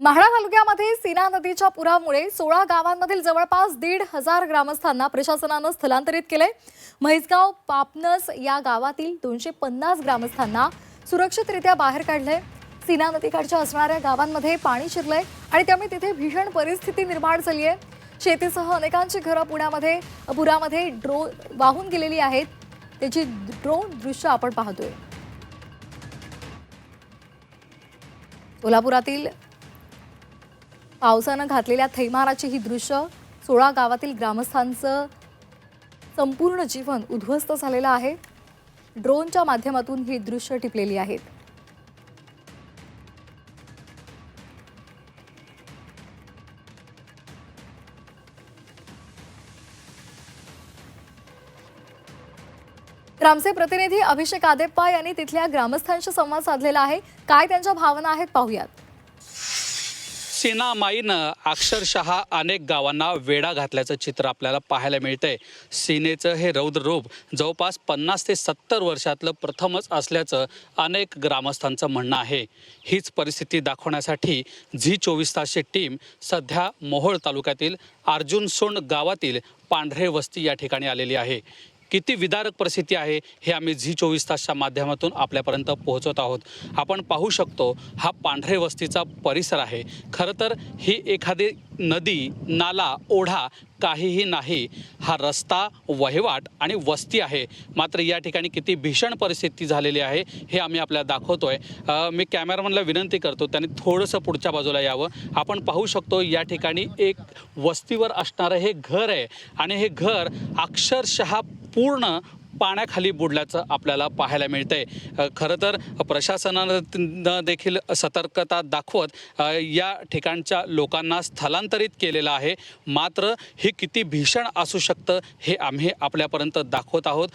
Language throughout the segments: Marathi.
म्हाडा तालुक्यामध्ये सीना नदीच्या पुरामुळे सोळा गावांमधील जवळपास दीड हजार ग्रामस्थांना प्रशासनानं स्थलांतरित केलंय. म्हैसगाव पापनस या गावातील दोनशे पन्नास ग्रामस्थांना सुरक्षितरित्या बाहेर काढलंय. सीना नदीकाठच्या असणाऱ्या गावांमध्ये पाणी शिरलंय आणि त्यामुळे तिथे भीषण परिस्थिती निर्माण झाली आहे शेतीसह अनेकांची घरं पुण्यामध्ये पुरामध्ये ड्रो वाहून गेलेली आहेत. त्याची ड्रोन दृश्य आपण पाहतोय. कोल्हापुरातील पावसानं घातलेल्या थैमाराची ही दृश्य सोळा गावातील ग्रामस्थांचं संपूर्ण जीवन उद्ध्वस्त झालेलं आहे. ड्रोनच्या माध्यमातून ही दृश्य टिपलेली आहेत. ग्रामचे प्रतिनिधी अभिषेक आदेप्पा यांनी तिथल्या ग्रामस्थांशी संवाद साधलेला आहे. काय त्यांच्या भावना आहेत पाहूयात. सीनामाईनं अक्षरशः अनेक गावांना वेढा घातल्याचं चित्र आपल्याला पाहायला मिळतंय. सीनेचं हे रौद्र रूप जवळपास पन्नास ते सत्तर वर्षातलं प्रथमच असल्याचं अनेक ग्रामस्थांचं म्हणणं आहे. हीच परिस्थिती दाखवण्यासाठी झी चोवीस तासची टीम सध्या मोहोळ तालुक्यातील अर्जुनसोंड गावातील पांढरे वस्ती या ठिकाणी आलेली आहे. किती विदारक परिस्थिती आहे हे आम्ही झी चोवीस तासच्या माध्यमातून आपल्यापर्यंत पोहोचवत आहोत. आपण पाहू शकतो हा पांढरे वस्तीचा परिसर आहे. खरं तर ही एखादी नदी नाला ओढा काहीही नाही. हा रस्ता वहिवाट आणि वस्ती आहे. मात्र या ठिकाणी किती भीषण परिस्थिती झालेली आहे हे आम्ही आपल्याला दाखवतोय. मी कॅमेरामनला विनंती करतो त्याने थोडंसं पुढच्या बाजूला यावं. आपण पाहू शकतो या ठिकाणी एक वस्तीवर असणारं हे घर आहे. आणि हे घर अक्षरशः पूर्ण पाण्याखाली बुडल्याचं आपल्याला पाहायला मिळतंय. आहे खरं तर प्रशासनानं देखील सतर्कता दाखवत या ठिकाणच्या लोकांना स्थलांतरित केलेलं आहे. मात्र हे किती भीषण असू शकतं हे आम्ही आपल्यापर्यंत दाखवत आहोत.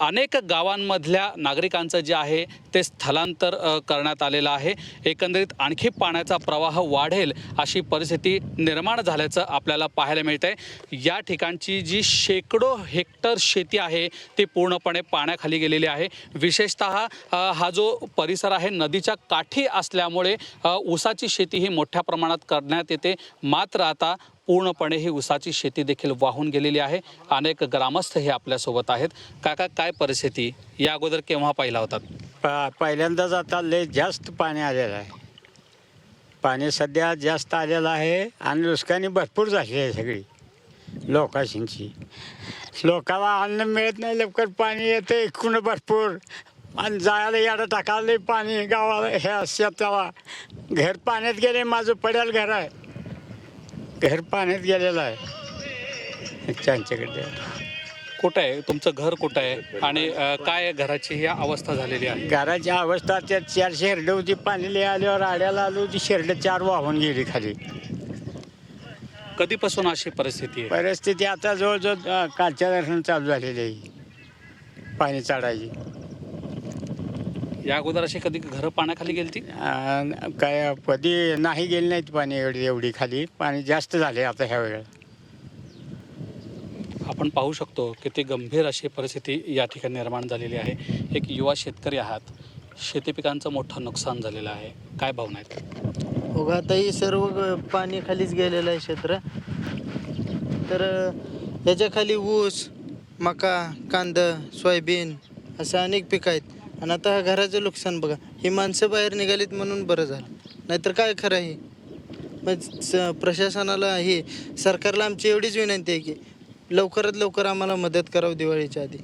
अनेक गावांमधल्या नागरिकांचं जे आहे ते स्थलांतर करण्यात आलेलं आहे. एकंदरीत आणखी पाण्याचा प्रवाह वाढेल अशी परिस्थिती निर्माण झाल्याचं आपल्याला पाहायला मिळत आहे या ठिकाणची जी शेकडो हेक्टर शेती आहे ती पूर्णपणे पाण्याखाली गेलेली आहे. विशेषत हा जो परिसर आहे नदीच्या काठी असल्यामुळे ऊसाची शेती ही मोठ्या प्रमाणात करण्यात येते. मात्र आता पूर्णपणे ही ऊसाची शेती देखील वाहून गेलेली आहे. अनेक ग्रामस्थ हे आपल्यासोबत आहेत. काका काय परिस्थिती? या अगोदर केव्हा पाहिला होतात प पहिल्यांदाच आता लय जास्त पाणी आलेलं आहे. पाणी सध्या जास्त आलेलं आहे आणि नुकसानी भरपूर झाली आहे सगळी. लोकाशींची लोकाला अन्न मिळत नाही लवकर पाणी येतं एकूण भरपूर. आणि जायला याडं टाकायला पाणी गावाला ह्या शेताला. घर पाण्यात गेले माझं पडेल घर आहे. घर पाण्यात गेलेलं आहे. त्यांच्याकडे. कुठं आहे? तुमचं घर कुठं आहे? आणि अ, काय घराची ही अवस्था झालेली आहे? घराची अवस्था त्या चार शेरडं होती. पाणी लय आल्यावर आड्याला आलो होती. शेरडं चार वाहून गेली खाली. कधीपासून अशी परिस्थिती आहे? परिस्थिती आता जवळजवळ अं, कालच्या दर्शन चालू झालेली आहे. पाणी चढायची. या अगोदर अशी कधी घरं पाण्याखाली गेली ती अं, काय कधी नाही गेली नाहीत पाणी एवढी एवढी खाली. पाणी जास्त झाले आता ह्या वेळेला. आपण पाहू शकतो किती गंभीर अशी परिस्थिती या ठिकाणी निर्माण झालेली आहे. एक युवा शेतकरी आहात. शेती पिकांचं मोठं नुकसान झालेलं आहे. काय भावना आहेत? हो का, आता ही सर्व ग- पाणी खालीच गेलेलं आहे क्षेत्र. तर याच्या खाली ऊस मका कांदा सोयाबीन असं अनेक पिकं आहेत. आणि आता घराचं नुकसान बघा. ही माणसं बाहेर निघालीत म्हणून बरं झालं. नाहीतर काय खरं आहे? मग स प्रशासनाला हे सरकारला आमची एवढीच विनंती आहे की लवकरात लवकर आम्हाला मदत करावं दिवाळीच्या आधी.